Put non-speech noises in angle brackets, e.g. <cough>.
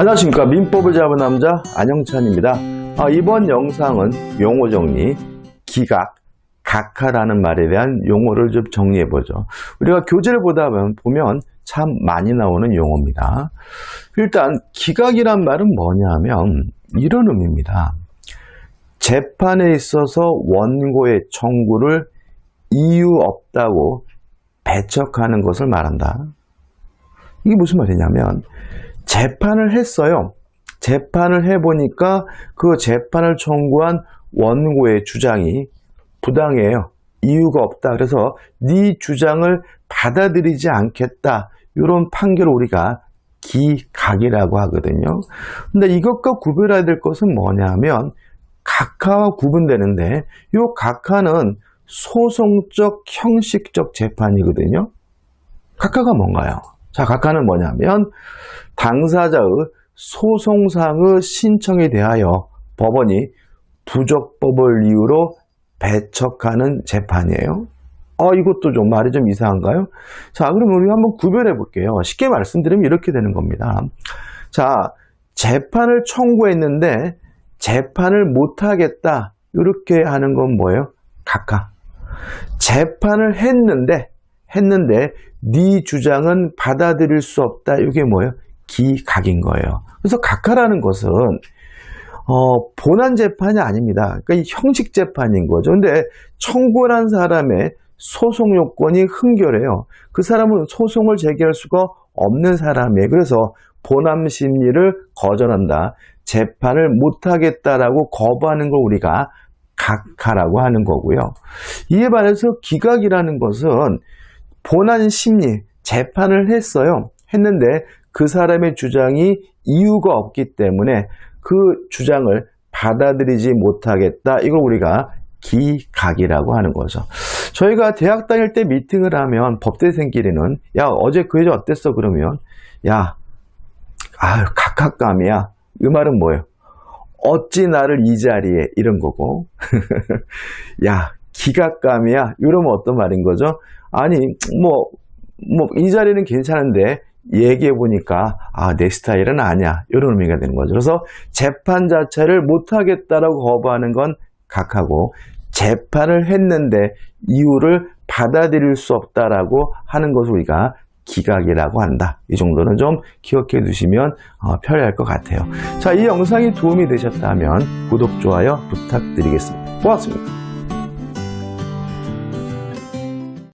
안녕하십니까. 민법을 잡은 남자 안영찬입니다. 아, 이번 영상은 용어 정리 기각 각하라는 말에 대한 용어를 좀 정리해 보죠. 우리가 교재를 보다 보면, 참 많이 나오는 용어입니다. 일단 기각이란 말은 뭐냐면 이런 의미입니다. 재판에 있어서 원고의 청구를 이유 없다고 배척하는 것을 말한다. 이게 무슨 말이냐면 재판을 했어요. 재판을 해보니까 그 재판을 청구한 원고의 주장이 부당해요. 이유가 없다. 그래서 네 주장을 받아들이지 않겠다. 이런 판결을 우리가 기각이라고 하거든요. 근데 이것과 구별해야 될 것은 뭐냐면 각하와 구분되는데 이 각하는 소송적 형식적 재판이거든요. 각하가 뭔가요? 자, 각하는 뭐냐면 당사자의 소송상의 신청에 대하여 법원이 부적법을 이유로 배척하는 재판이에요. 어, 이것도 좀 말이 좀 이상한가요? 자, 그럼 우리 한번 구별해 볼게요. 쉽게 말씀드리면 이렇게 되는 겁니다. 자, 재판을 청구했는데 재판을 못하겠다. 이렇게 하는 건 뭐예요? 각하. 재판을 했는데 했는데 네 주장은 받아들일 수 없다. 이게 뭐예요? 기각인 거예요. 그래서 각하라는 것은 어, 본안 재판이 아닙니다. 그러니까 이 형식 재판인 거죠. 근데 청구한 사람의 소송 요건이 흥결해요. 그 사람은 소송을 제기할 수가 없는 사람이에요. 그래서 본안 심리를 거절한다. 재판을 못하겠다라고 거부하는 걸 우리가 각하라고 하는 거고요. 이에 반해서 기각이라는 것은 본안 심리, 재판을 했어요. 했는데 그 사람의 주장이 이유가 없기 때문에 그 주장을 받아들이지 못하겠다. 이걸 우리가 기각이라고 하는 거죠. 저희가 대학 다닐 때 미팅을 하면 법대생끼리는 야 어제 그 여자 어땠어 그러면 야 아유 각각감이야 이 말은 뭐예요? 어찌 나를 이 자리에 이런 거고 <laughs> 야 기각감이야 이러면 어떤 말인 거죠? 아니 뭐 뭐 이 자리는 괜찮은데 얘기해 보니까 아 내 스타일은 아니야 이런 의미가 되는 거죠. 그래서 재판 자체를 못하겠다라고 거부하는 건 각하고 재판을 했는데 이유를 받아들일 수 없다라고 하는 것을 우리가 기각이라고 한다. 이 정도는 좀 기억해 두시면 어, 편리할 것 같아요. 자, 이 영상이 도움이 되셨다면 구독, 좋아요 부탁드리겠습니다. 고맙습니다.